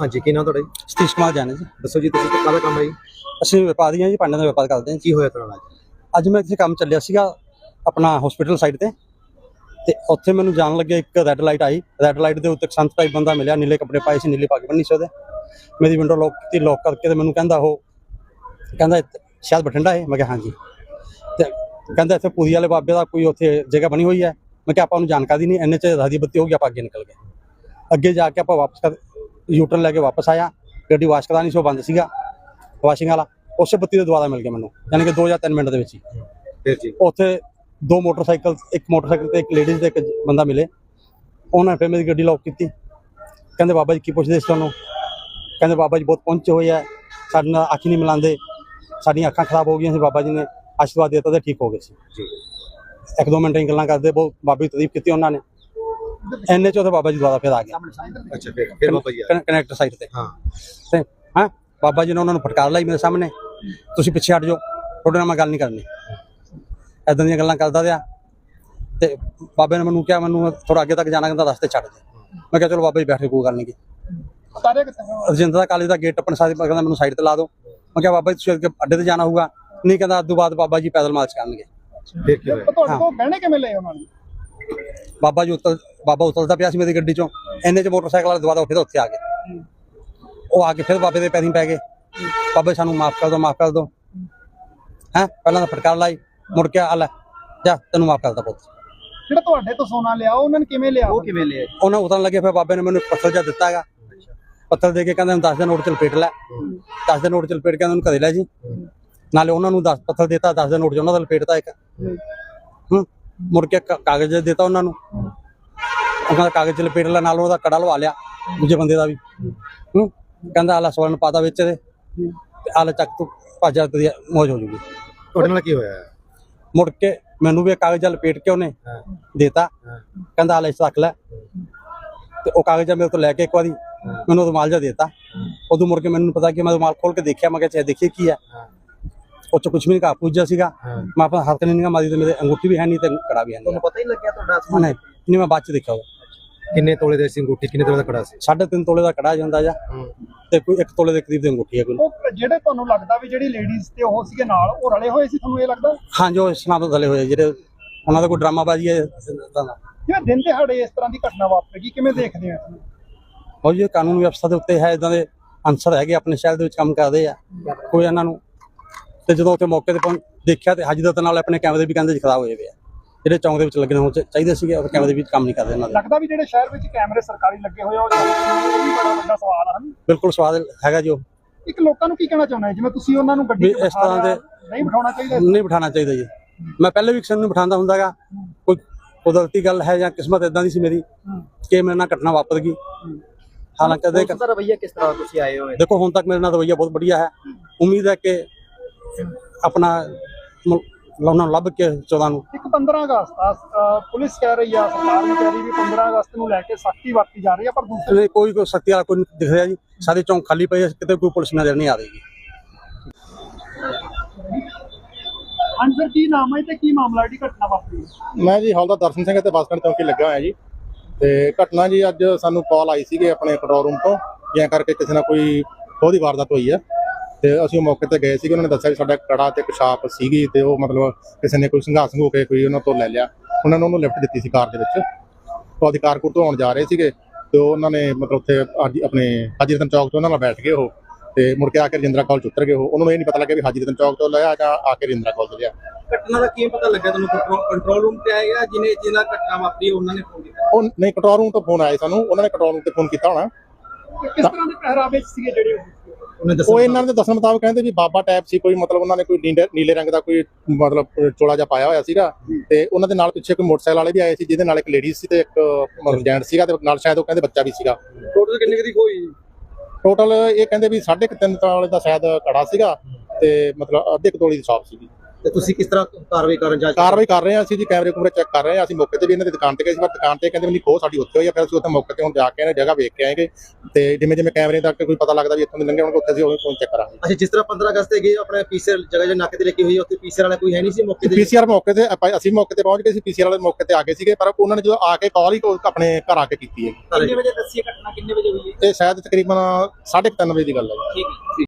ਹਾਂਜੀ ਕੀ ਨਾਮ ਤੁਹਾਡਾ ਜੀ? ਸਤੀਸ਼ ਕੁਮਾਰ ਜਾਨੇ ਜੀ। ਦੱਸੋ ਜੀ ਤੁਸੀਂ ਕਾਹਦਾ ਕੰਮ ਹੈ ਜੀ? ਅਸੀਂ ਵਪਾਰੀਆਂ ਜੀ ਭਾਂਡਿਆਂ ਦਾ ਵਪਾਰ ਕਰਦੇ ਹਾਂ ਕੀ ਹੋਇਆ ਤੁਹਾਡਾ ਨਾਲ? ਅੱਜ ਮੈਂ ਇੱਥੇ ਕੰਮ ਚੱਲਿਆ ਸੀਗਾ ਆਪਣਾ ਹਸਪੀਟਲ ਸਾਈਡ ਤੇ। ਤੇ ਉੱਥੇ ਮੈਨੂੰ ਜਾਣ ਲੱਗਿਆ ਇੱਕ ਰੈੱਡ ਲਾਈਟ ਆਈ। ਰੈੱਡ ਲਾਈਟ ਦੇ ਉੱਤੇ ਸੰਤ ਭਾਈ ਬੰਦਾ ਮਿਲਿਆ ਨੀਲੇ ਕੱਪੜੇ ਪਾਏ ਸੀ ਨੀਲੀ ਪੱਗ ਬੰਨੀ ਸੀ ਉਹਦੇ। ਮੇਰੀ ਵਿੰਡੋ ਲੋਕ ਕੀਤੀ ਲੋਕ ਕਰਕੇ ਤੇ ਮੈਨੂੰ ਕਹਿੰਦਾ ਉਹ ਕਹਿੰਦਾ ਸ਼ਾਇਦ ਬਠਿੰਡਾ ਹੈ। ਮੈਂ ਕਿਹਾ ਹਾਂਜੀ। ਤੇ ਕਹਿੰਦਾ ਇੱਥੇ ਪੂਰੀ ਵਾਲੇ ਬਾਬੇ ਦਾ ਕੋਈ ਉੱਥੇ ਜਗ੍ਹਾ ਬਣੀ ਹੋਈ ਹੈ। ਮੈਂ ਕਿਹਾ ਆਪਾਂ ਨੂੰ ਜਾਣਕਾਰੀ ਨਹੀਂ ਇੰਨੇ ਚ ਰਾਦੀ ਬੱਤੀ ਹੋ ਗਈ ਆਪਾਂ ਅੱਗੇ ਨਿਕਲ ਗਏ। ਅੱਗੇ ਜਾ ਕੇ ਆਪਾਂ ਵਾਪਸ ਕਰ ਯੂਟਰਨ ਲੈ ਕੇ ਵਾਪਸ ਆਇਆ ਗੱਡੀ ਵਾਸ਼ ਕਰਾਣੀ ਸੀ ਉਹ ਬੰਦ ਸੀਗਾ ਵਾਸ਼ਿੰਗ ਵਾਲਾ ਉਸੇ ਬੱਤੀ ਦੇ ਦੁਆਰਾ ਮਿਲ ਗਿਆ ਮੈਨੂੰ ਯਾਨੀ ਕਿ 2 ਜਾਂ 3 ਮਿੰਟ ਦੇ ਵਿੱਚ ਹੀ। ਫਿਰ ਜੀ। ਉੱਥੇ ਦੋ ਮੋਟਰਸਾਈਕਲ ਇੱਕ ਮੋਟਰਸਾਈਕਲ ਤੇ ਇੱਕ ਲੇਡੀਜ਼ ਤੇ ਇੱਕ ਬੰਦਾ ਮਿਲੇ। ਉਹਨਾਂ ਨੇ ਫਿਰ ਮੇਰੀ ਗੱਡੀ ਲੌਕ ਕੀਤੀ। ਕਹਿੰਦੇ ਬਾਬਾ ਜੀ ਕੀ ਪੁੱਛਦੇ ਸੀ ਤੁਹਾਨੂੰ? ਕਹਿੰਦੇ ਬਾਬਾ ਜੀ ਬਹੁਤ ਪਹੁੰਚੇ ਹੋਏ ਆ ਸਾਡੇ ਨਾਲ ਅੱਖ ਨਹੀਂ ਮਿਲਾਉਂਦੇ ਸਾਡੀਆਂ ਅੱਖਾਂ ਖਰਾਬ ਹੋ ਗਈਆਂ ਸੀ ਬਾਬਾ ਜੀ ਨੇ ਆਸ਼ੀਰਵਾਦ ਦਿੱਤਾ ਤੇ ਠੀਕ ਹੋ ਗਏ ਸੀ। ਜੀ। ਇੱਕ ਦੋ ਮਿੰਟ ਦੀਆਂ ਗੱਲਾਂ ਕਰਦੇ ਬਹੁਤ ਬਾਬੇ ਦੀ ਤਾਰੀਫ ਕੀਤੀ ਉਹਨਾਂ ਨੇ। ਐਨੇ ਚ ਉਹਦੇ ਬਾਬਾ ਜੀ ਦੁਆਰਾ ਫਿਰ ਆ ਗਿਆ। ਅੱਛਾ ਫਿਰ ਫਿਰ ਬਾਬਾ ਜੀ। ਕਨੈਕਟਰ ਸਾਈਡ ਤੇ। ਹਾਂ। ਤੇ ਹਾਂ? ਬਾਬਾ ਜੀ ਨੇ ਉਹਨਾਂ ਨੂੰ ਫਟਕਾਰ ਲਾਈ ਮੇਰੇ ਸਾਹਮਣੇ। ਤੁਸੀਂ ਪਿੱਛੇ ਹਟ ਜਾਓ ਤੁਹਾਡੇ ਨਾਲ ਮੈਂ ਗੱਲ ਨਹੀਂ ਕਰਨੀ। ਐਦਾਂ ਦੀਆਂ ਗੱਲਾਂ ਕਰਦਾ ਰਿਹਾ। ਤੇ ਬਾਬੇ ਨੇ ਮੈਨੂੰ ਕਿਹਾ ਮੈਨੂੰ ਥੋੜਾ ਅੱਗੇ ਤੱਕ ਜਾਣਾ ਕਹਿੰਦਾ ਰਸਤੇ ਛੱਡ ਦੇ। ਮੈਂ ਕਿਹਾ ਚਲੋ ਬਾਬਾ ਜੀ ਬੈਠ ਕੇ ਕੋਈ ਗੱਲ ਨਹੀਂ। ਸਾਰੇ ਕਿੱਥੇ ਰਜਿੰਦਰਾ ਕਾਲਜ ਦਾ ਗੇਟ ਟੱਪਣ ਸਾਰੀ ਕਹਿੰਦਾ ਮੈਨੂੰ ਸਾਈਡ ਤੇ ਲਾ ਦਿਓ। ਮੈਂ ਕਿਹਾ ਬਾਬਾ ਜੀ ਤੁਸੀਂ ਅੱਗੇ ਅੱਡੇ ਤੇ ਜਾਣਾ ਹੋਊਗਾ। ਨਹੀਂ ਕਹਿੰਦਾ ਤੋਂ ਬਾਅਦ ਬਾਬਾ ਜੀ ਪੈਦਲ ਮਾਰਚ ਕਰਨਗੇ। ਫਿਰ ਕੀ ਹੋਇਆ ਤੁਹਾਡੇ ਕੋਲ ਗਹਿਣੇ ਕਿਵੇਂ ਲਏ ਉਹਨਾਂ ਨੇ? ਬਾਬਾ ਜੀ ਉਤਲ ਬਾਬਾ ਉਤਲਦਾ ਪਿਆ ਸੀ ਮੇਰੀ ਗੱਡੀ ਚੋਂ। ਇੰਨੇ ਚ ਮੋਟਰਸਾਈਕਲ ਵਾਲੇ ਦੁਬਾਰਾ ਫਿਰ ਉੱਥੇ ਆ ਗਏ। ਉਹ ਆ ਕੇ ਫਿਰ ਬਾਬੇ ਦੇ ਪੈਰੀਂ ਪੈ ਗਏ। ਬਾਬੇ ਸਾਨੂੰ ਮਾਫ ਕਰ ਦਿਓ ਮਾਫ ਕਰ ਦਿਓ ਹੈ? ਪਹਿਲਾਂ ਤਾਂ ਫਟਕਾਰ ਲਾਈ। ਮੁੜ ਕੇ ਆ ਲੈ ਜਾ ਤੈਨੂੰ ਮਾਫ ਕਰਦਾ ਪੁੱਤ। ਜਿਹੜਾ ਤੁਹਾਡੇ ਤੋਂ ਸੋਨਾ ਲਿਆ ਉਹਨਾਂ ਨੇ ਕਿਵੇਂ ਲਿਆ? ਉਹ ਕਿਵੇਂ ਲਿਆ ਉਹਨਾਂ ਉਤਰਨ ਲੱਗੇ ਫਿਰ ਬਾਬੇ ਨੇ ਮੈਨੂੰ ਪੱਥਰ ਜਿਹਾ ਦਿੱਤਾ ਹੈਗਾ। ਪੱਥਰ ਦੇ ਕੇ ਕਹਿੰਦੇ 10 ਦੇ ਨੋਟ ਚ ਲਪੇਟ ਲੈ। 10 ਦੇ ਨੋਟ ਚ ਲਪੇਟ ਕੇ ਉਹਨਾਂ ਨੂੰ ਘਰੇ ਲੈ ਜੀ। ਨਾਲੇ ਉਹਨਾਂ ਨੂੰ 10 ਪੱਥਰ ਦਿੱਤਾ 10 ਦੇ ਨੋਟ ਚ ਉਹਨਾਂ ਦਾ ਲਪੇਟਤਾ ਇੱਕ। ਹੂੰ। ਮੁੜ ਕੇ ਕ- ਕਾਗਜ਼ ਦਿੱਤਾ ਉਹਨਾਂ ਨੂੰ। ਉਹਨਾਂ ਦਾ ਕਾਗਜ਼ ਲਪੇਟ ਲਿਆ ਨਾਲ ਉਹਦਾ ਕੜਾ ਲਵਾ ਲਿਆ ਦੂਜੇ ਬੰਦੇ ਦਾ ਵੀ। ਹੂੰ? ਕਹਿੰਦਾ ਆਲਾ ਸਵਰਨ ਪਾਤਾ ਵਿੱਚ ਦੇ ਤੇ ਆਲਾ ਚੱਕ ਤੂੰ ਭਾਜਾ ਤੇਰੀ ਮੌਜ ਹੋ ਜੂਗੀ। ਤੁਹਾਡੇ ਨਾਲ ਕੀ ਹੋਇਆ? ਮੁੜ ਕੇ ਮੈਨੂੰ ਵੀ ਕਾਗਜ਼ ਲਪੇਟ ਕੇ ਉਹਨੇ ਦੇਤਾ। ਕਹਿੰਦਾ ਆਲਾ ਇਸ ਰੱਖ ਲੈ। ਤੇ ਉਹ ਕਾਗਜ਼ ਮੇਰੇ ਤੋਂ ਲੈ ਕੇ ਇੱਕ ਵਾਰੀ ਮੈਨੂੰ ਉਹ ਰੁਮਾਲ ਜਿਹਾ ਦੇਤਾ। ਉਦੋਂ ਮੁੜ ਕੇ ਮੈਨੂੰ ਪਤਾ ਕਿ ਮੈਂ ਰੁਮਾਲ ਖੋਲ ਕੇ ਦੇਖਿਆ ਮੈਂ ਕਿਹਾ ਚਾਹੇ ਦੇਖੀਏ ਕੀ ਹੈ। ਉਹ ਚ ਕੁਝ ਵੀ ਨਹੀਂ ਕਾ ਪੂਜਾ ਸੀਗਾ। ਮੈਂ ਆਪਣਾ ਹੱਥ ਨਹੀਂ ਨਿਗਾ ਮਾਰੀ ਤੇ ਮੇਰੇ ਅੰਗੂਠੀ ਵੀ ਹੈ ਨਹੀਂ ਤੇ ਕੜਾ ਵੀ ਹੈ ਨਹੀਂ ਤੁਹਾਨੂੰ ਪਤਾ ਹੀ ਲੱਗਿਆ ਤੁਹਾਡਾ ਨਹੀਂ ਨਹੀਂ ਮੈਂ ਬਾਅਦ ਚ ਦੇਖਿਆ ਉਹ ਕਿੰਨੇ ਤੋਲੇ ਦੇ ਸੀ ਅੰਗੂਠੀ? ਕਿੰਨੇ ਤੋਲੇ ਦਾ ਕੜਾ ਸੀ? ਸਾਢੇ ਤਿੰਨ ਤੋਲੇ ਦਾ ਕੜਾ ਜਾਂਦਾ ਜਾਂ। ਤੇ ਕੋਈ ਇੱਕ ਤੋਲੇ ਦੇ ਕਰੀਬ ਦੀ ਅੰਗੂਠੀ ਹੈ ਕੋਈ। ਉਹ ਜਿਹੜੇ ਤੁਹਾਨੂੰ ਲੱਗਦਾ ਵੀ ਜਿਹੜੀ ਲੇਡੀਜ਼ ਤੇ ਉਹ ਸੀਗੇ ਨਾਲ ਉਹ ਰਲੇ ਹੋਏ ਸੀ ਤੁਹਾਨੂੰ ਇਹ ਲੱਗਦਾ? ਹਾਂ ਜੋ ਇਸ ਨਾਲ ਥਲੇ ਹੋਏ ਜਿਹੜੇ ਉਹਨਾਂ ਦਾ ਕੋਈ ਡਰਾਮਾਬਾਜ਼ੀ ਹੈ। ਜਿਵੇਂ ਦਿਨ ਦਿਹਾੜੇ ਇਸ ਤਰ੍ਹਾਂ ਦੀ ਘਟਨਾ ਵਾਪਰੇਗੀ ਕਿਵੇਂ ਦੇਖਦੇ ਆ? ਤੁਸੀਂ ਉਹ ਜੀ ਕਾਨੂੰਨ ਵਿਵਸਥਾ ਦੇ ਉੱਤੇ ਹੈ ਇਦਾਂ ਦੇ ਅਨਸਰ ਹੈਗੇ ਆਪਣੇ ਸ਼ਹਿਰ ਦੇ ਵਿੱਚ ਕੰਮ ਕਰਦੇ ਆ। ਕੋਈ ਇਹਨਾਂ ਨੂੰ ਤੇ ਜਦੋਂ ਉੱਥੇ ਮੌਕੇ ਤੇ ਦੇਖਿਆ ਤੇ ਹਜਦਤ ਨਾਲ ਆਪਣੇ ਕੈਮਰੇ ਵੀ ਕਹਿੰਦੇ ਖਰਾਬ ਹੋਏ ਪਏ ਆ। ਜਿਹੜੇ ਚੌਂਕ ਦੇ ਵਿੱਚ ਲੱਗਣੇ ਹੋ ਚਾਹੀਦੇ ਸੀਗੇ ਉਹ ਕੈਮਰੇ ਵੀ ਕੰਮ ਨਹੀਂ ਕਰਦੇ ਇਹਨਾਂ ਦੇ। ਲੱਗਦਾ ਵੀ ਜਿਹੜੇ ਸ਼ਹਿਰ ਵਿੱਚ ਕੈਮਰੇ ਸਰਕਾਰੀ ਲੱਗੇ ਹੋਏ ਆ ਉਹ ਵੀ ਬੜਾ ਵੱਡਾ ਸਵਾਲ ਆ ਹਨ? ਬਿਲਕੁਲ ਸਵਾਦ ਹੈਗਾ ਜੋ ਇੱਕ ਲੋਕਾਂ ਨੂੰ ਕੀ ਕਹਿਣਾ ਚਾਹੁੰਦਾ ਜਿਵੇਂ ਤੁਸੀਂ ਉਹਨਾਂ ਨੂੰ ਗੱਡੀ ਵੀ 'ਚ ਇਸ ਬਿਠਾ ਤਰ੍ਹਾਂ ਦੇ- ਨਹੀਂ ਬਿਠਾਉਣਾ ਚਾਹੀਦਾ ਨਹੀਂ ਬਿਠਾਉਣਾ ਚਾਹੀਦਾ ਜੀ। ਮੈਂ ਪਹਿਲੇ ਵੀ ਕਿਸੇ ਨੂੰ ਬਿਠਾਉਂਦਾ ਹੁੰਦਾਗਾ ਕੋਈ ਕੁਦਰਤੀ ਗੱਲ ਹੈ ਜਾਂ ਕਿਸਮਤ ਇਦਾਂ ਦੀ ਸੀ ਮੇਰੀ ਕਿ ਮੇਰੇ ਨਾਲ ਘਟਨਾ ਵਾਪਰ ਗਈ। ਹਾਲਾਂਕਿ ਕਦੇ ਦਾ ਰਵਈਆ ਕਿਸ ਤਰ੍ਹਾਂ ਤੁਸੀਂ ਆਏ ਹੋਏ? ਦੇਖੋ ਹੁਣ ਤੱਕ ਮੇਰੇ ਨਾਲ ਰਵਈਆ ਬਹੁਤ ਵਧੀਆ ਹੈ। ਉਮੀਦ ਹੈ ਕਿ ਆਪਣਾ ਮ- ਉਹਨਾਂ ਨੂੰ ਲੱਭ ਕੇ 14 ਨੂੰ। ਇੱਕ 15 ਅਗਸਤ ਆ ਅ, ਪੁਲਿਸ ਕਹਿ ਰਹੀ ਆ ਸਰਕਾਰ ਵੀ ਕਹਿ ਰਹੀ ਵੀ 15 ਅਗਸਤ ਨੂੰ ਲੈ ਕੇ ਸਖਤੀ ਵਰਤੀ ਜਾ ਰਹੀ ਆ ਪਰ ਦੂਸਰੇ ਨਹੀਂ ਕੋਈ ਕੋਈ ਸ਼ਕਤੀ ਵਾਲਾ ਕੋਈ ਨਹੀਂ ਦਿਖ ਰਿਹਾ ਜੀ। ਸਾਰੇ ਚੌਂਕ ਖਾਲੀ ਪਏ ਆ, ਕਿਤੇ ਕੋਈ ਪੁਲਿਸ ਨਜ਼ਰ ਨਹੀਂ ਆ ਰਹੀ ਜੀ। ਅੰਦਰ ਕੀ ਨਾਮ ਹੈ ਤੇ ਕੀ ਮਾਮਲਾ ਦੀ ਘਟਨਾ ਵਾਪਰੀ ਮੈਂ ਜੀ ਹੌਲਦਾਰ ਦਰਸ਼ਨ ਸਿੰਘ ਤੇ ਬੱਸ ਸਟੈਂਡ ਚੌਂਕੀ ਲੱਗਿਆ ਹੋਇਆ ਜੀ। ਤੇ ਘਟਨਾ ਜੀ ਅੱਜ ਸਾਨੂੰ ਕਾਲ ਆਈ ਸੀਗੇ ਆਪਣੇ ਕੰਟਰੋਲ ਰੂਮ ਤੋਂ ਜਿਵੇਂ ਕਰਕੇ ਕਿਸੇ ਨਾਲ ਕੋਈ ਉਹਦੀ ਵਾਰਦਾਤ ਹੋਈ ਹੈ ਤੇ ਅਸੀਂ ਉਹ ਮੌਕੇ ਤੇ ਗਏ ਸੀਗੇ ਉਹਨਾਂ ਨੇ ਦੱਸਿਆ ਵੀ ਸਾਡਾ ਕੜਾ ਤੇ ਪਿਸ਼ਾਬ ਸੀਗੀ ਤੇ ਉਹ ਮਤਲਬ ਕਿਸੇ ਨੇ ਕੋਈ ਸੰਘਾਸ ਹੋ ਕੇ ਕੋਈ ਉਹਨਾਂ ਤੋਂ ਲੈ ਲਿਆ। ਉਹਨਾਂ ਨੇ ਉਹਨੂੰ ਲਿਫਟ ਦਿੱਤੀ ਸੀ ਕਾਰ ਦੇ ਵਿੱਚ। ਉਹ ਆਪਦੀ ਕਾਰ ਕੋਲ ਤੋਂ ਆਉਣ ਜਾ ਰਹੇ ਸੀਗੇ ਤੇ ਉਹ ਉਹਨਾਂ ਨੇ ਮਤਲਬ ਉੱਥੇ ਅੱਜ ਆਪਣੇ ਹਾਜੀ ਰਤਨ ਚੌਕ ਤੋਂ ਉਹਨਾਂ ਨਾਲ ਬੈਠ ਗਏ ਉਹ ਤੇ ਮੁੜ ਕੇ ਆ ਕੇ ਰਜਿੰਦਰਾ ਕਾਲਜ 'ਚ ਉਤਰ ਗਏ ਉਹ। ਉਹਨਾਂ ਨੂੰ ਇਹ ਨਹੀਂ ਪਤਾ ਲੱਗਿਆ ਵੀ ਹਾਜੀ ਰਤਨ ਚੌਕ ਤੋਂ ਲਿਆ ਜਾਂ ਆ ਕੇ ਰਜਿੰਦਰਾ ਕਾਲਜ ਲਿਆ। ਘਟਨਾ ਦਾ ਕੀ ਪਤਾ ਲੱਗਾ ਤੁਹਾਨੂੰ? ਕੰਟਰੋਲ ਰੂਮ ਤੇ ਆਏਗਾ ਜਿਹਨੇ ਜਿਹਨਾਂ ਘਟਨਾ ਵਾਪਰੀ ਉਹਨਾਂ ਨੇ ਫੋਨ ਕੀਤਾ? ਉਹ ਨਹੀਂ ਕੰਟਰੋਲ ਰੂਮ ਤੋਂ ਫੋਨ ਆਇਆ ਸਾਨੂੰ। ਉਹਨਾਂ ਨੇ ਕੰਟਰੋਲ ਰੂਮ ਤੇ ਫੋਨ ਕੀਤਾ ਹੋਣਾ। ਕਿਸ ਤਰ੍ਹਾਂ ਦੇ ਪਹਿਰਾਵੇ ਸੀਗੇ ਜਿਹੜੇ ਉਹ? ਇਹਨਾਂ ਦੇ ਦੱਸਣ ਮੁਤਾਬਕ ਕਹਿੰਦੇ ਵੀ ਬਾਬਾ ਟੈਪ ਸੀ ਕੋਈ ਮਤਲਬ ਉਹਨਾਂ ਨੇ ਕੋਈ ਨੀਲੇ- ਨੀਲੇ ਰੰਗ ਦਾ ਕੋਈ ਮਤਲਬ ਚੋਲਾ ਜਿਹਾ ਪਾਇਆ ਹੋਇਆ ਸੀਗਾ। ਤੇ ਉਹਨਾਂ ਦੇ ਨਾਲ ਪਿੱਛੇ ਕੋਈ ਮੋਟਰਸਾਈਕਲ ਵਾਲੇ ਵੀ ਆਏ ਸੀ ਜਿਹਦੇ ਨਾਲ ਇੱਕ ਲੇਡੀ ਸੀ ਤੇ ਇੱਕ ਮਤਲਬ ਜੈਂਟ ਸੀਗਾ ਤੇ ਨਾਲ ਸ਼ਾਇਦ ਉਹ ਕਹਿੰਦੇ ਬੱਚਾ ਵੀ ਸੀਗਾ। ਟੋਟਲ ਕਿੰਨੀ ਦੀ ਹੋਈ? ਟੋਟਲ ਇਹ ਕਹਿੰਦੇ ਵੀ 3.5 ਤੋਲੇ ਦਾ ਸ਼ਾਇਦ ਕੜਾ ਸੀਗਾ ਤੇ ਮਤਲਬ ਅੱਧੇ ਕੁ ਤੋਲੇ ਦੀ ਸ਼ਾਪ ਸੀਗੀ। ਤੇ ਤੁਸੀਂ ਕਿਸ ਤਰ੍ਹਾਂ ਕਾਰਵਾਈ ਕਰਨ ਜਾ ਕਾਰਵਾਈ ਕਰ ਰਹੇ ਹਾਂ ਅਸੀਂ ਜੀ ਕੈਮਰੇ ਕੁਮਰੇ ਚੈੱਕ ਕਰ ਰਹੇ ਹਾਂ ਅਸੀਂ ਮੌਕੇ ਤੇ ਵੀ ਇਹਨਾਂ ਦੀ ਦੁਕਾਨ ਤੇ ਗਏ ਸੀ ਪਰ ਦੁਕਾਨ ਤੇ ਕਹਿੰਦੇ ਵੀ ਨਹੀਂ ਖੋਹ ਸਾਡੀ ਉੱਥੇ ਹੋਈ ਆ ਫਿਰ ਅਸੀਂ ਉੱਥੇ ਮੌਕੇ ਤੇ ਹੁਣ ਜਾ ਕੇ ਇਹਨਾਂ ਜਗ੍ਹਾ ਵੇਖ ਕੇ ਆਏਗੇ। ਤੇ ਜਿਵੇਂ ਜਿਵੇਂ ਕੈਮਰੇ ਤੱਕ ਕੋਈ ਪਤਾ ਲੱਗਦਾ ਵੀ ਇੱਥੋਂ ਦੇ ਲੰਘੇ ਹੋਣਗੇ ਉੱਥੇ ਅਸੀਂ ਉਹ ਫੋਨ ਚੈੱਕ ਕਰਾਂਗੇ। ਅੱਛਾ ਜਿਸ ਤਰ੍ਹਾਂ 15 ਅਗਸਤ ਤੇ ਗਏ ਆਪਣੇ ਪੀਸੀਆਰ ਜਗ੍ਹਾ ਜਿਹੜੀ ਨਾਕੇ ਤੇ ਲੱਗੀ ਹੋਈ ਉੱਥੇ ਪੀਸੀਆਰ ਵਾਲਾ ਕੋਈ ਹੈ ਨਹੀਂ ਸੀ ਮੌਕੇ ਤੇ? ਪੀਸੀਆਰ ਮੌਕੇ ਤੇ ਆਪਾਂ- ਅਸੀਂ ਮੌਕੇ ਤੇ ਪਹੁੰਚ ਗਏ ਸੀ ਪੀਸੀਆਰ ਵਾਲੇ ਮੌਕੇ ਤੇ ਆ ਗਏ ਸੀਗੇ ਪਰ ਉਹਨਾਂ ਨੇ ਜਦੋਂ ਆ ਕੇ ਕਾਲ ਹੀ ਕੋ- ਆਪਣੇ ਘਰ ਆ ਕੇ ਕੀਤੀ ਹੈ। ਕਿੰਨੇ ਵਜੇ ਦੱਸੀ ਘਟਨਾ ਕਿੰਨੇ ਵਜੇ ਹੋਈ ਹੈ? ਤੇ ਸ਼ਾਇਦ ਤਕਰੀਬਨ 3:30 ਵਜੇ ਦੀ ਗੱਲ ਹੈ ਠੀਕ ਹੈ।